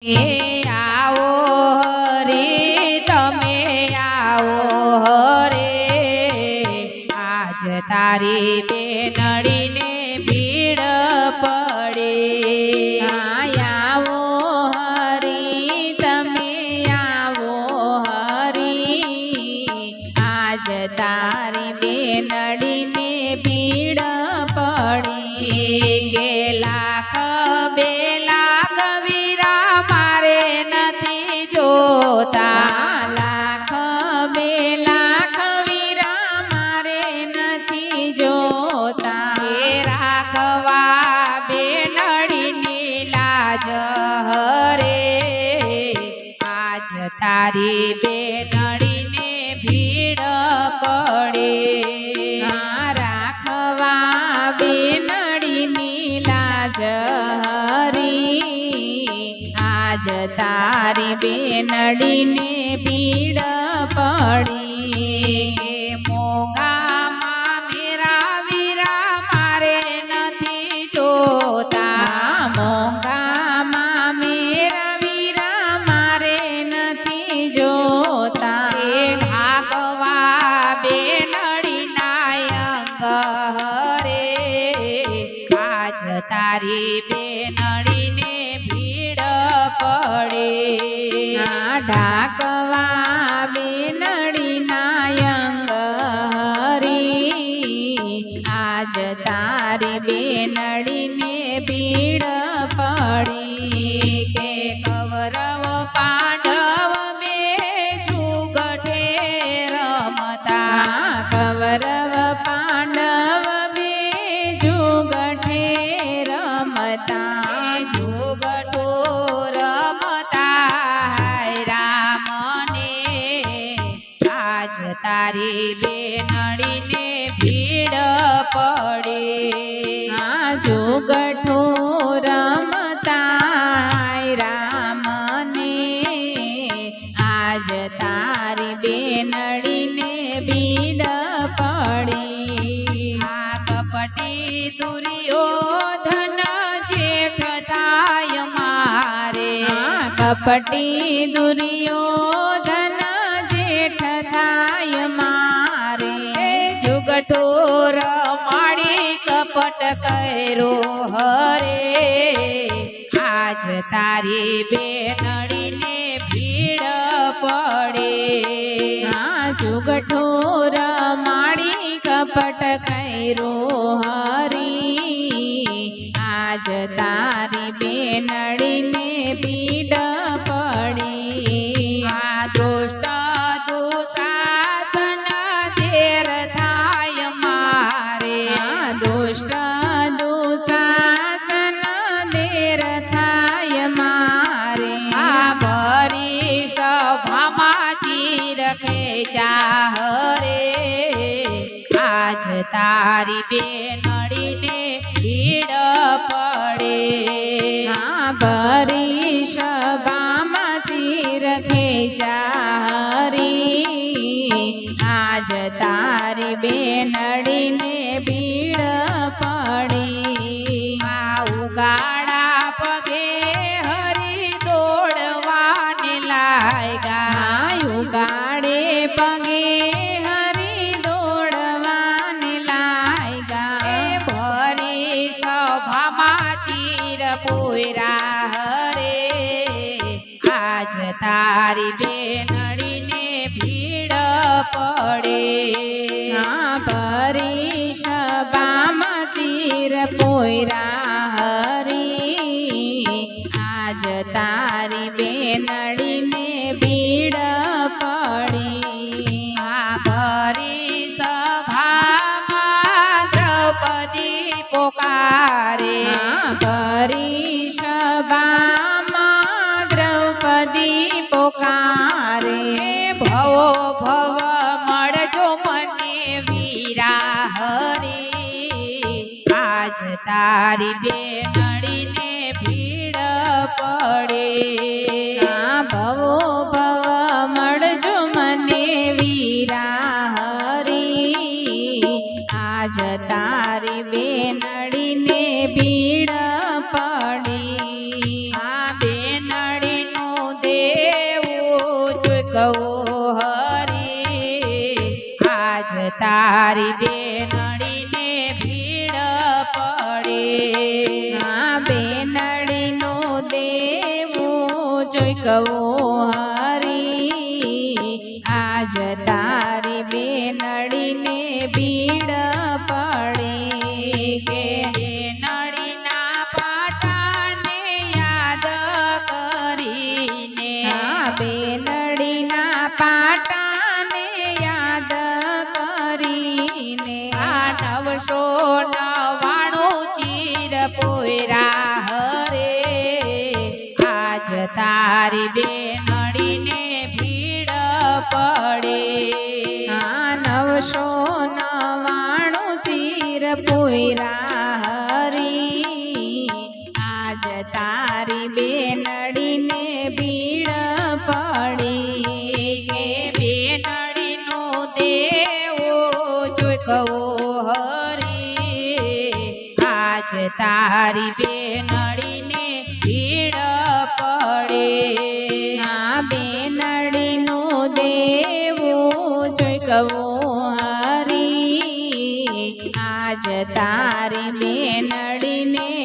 આવો હરે તમે આવો આજ તારી બેનડીને ભીડ પડે. જોતા લાખ બે લાખ મારે નથી જોતા એ રાખવા બેનડીની લાજ હરે. તારી બેનડીને તારી બેનડીને પીડ પડી મોગામાં મેરા વીરા મારે નથી જોતા. મોગામાં મેરા વીરા મારે નથી જોતા. ભાગવા બેનડી નાયક હરે આજ તારી બેનડીને ભીડ પડે. ઢાકવા બેનડી નાયંગ હરી. આજ તારી બેનડીને પીડ પડી. કે કવરવ પાંડવ તારી બેનડીને ભીડ પડે. આ જુગઠો રમતા રામને. આજ તારી બેનડીને ભીડ પડી. આ કપટી દુર્યોધન જેઠ થાય મારે. કપટી દુર્યોધન કપટ કર્યો હરે. આજ તારી બેનડીને ભીડ પડે. આ જુગઠોર માડી કપટ કરો હરી. આજ તારી બેનડીને પીડ પડી. આ દુષ્ટ ખેંચા હરે આજ તારી બેનડીને ભીડ પડે. આ ભરી સભામાં ચીર ખેચારી, આજ તારી બેનડીને પોયરા હરે, આજ તારી બેનડીને ભીડ પડે. આ ભરી સભામાં તીર પોયરા હરી, આજ તારી બેનડીને સભામાં દ્રૌપદી પોકારે. ભવો ભવ મળજો મને વીરા હરે આજ તારી બેનડીને ભીડ પડે. આ ભવો ભવ મળજો મને વીરા હરે આજ તારી બેનડીને ભીડ તારી બેનડીને ભીડ પડે. આ બેનડીનો દેવું જોઈ હરી પોયરા હરે, આજ તારી બેનડીને ભીડ પડે. આ નવસો નવાણું ચીર પોયરા હરી, આજ તારી બેનડીને ભીડ પડી. કે બેનડીનું દેવો ચૂકવો હરી તારી બેનડીને ભીડ પડે. આ બેનડીનો દેવું જોઈકવો હરી. આજ તારી બેનડીને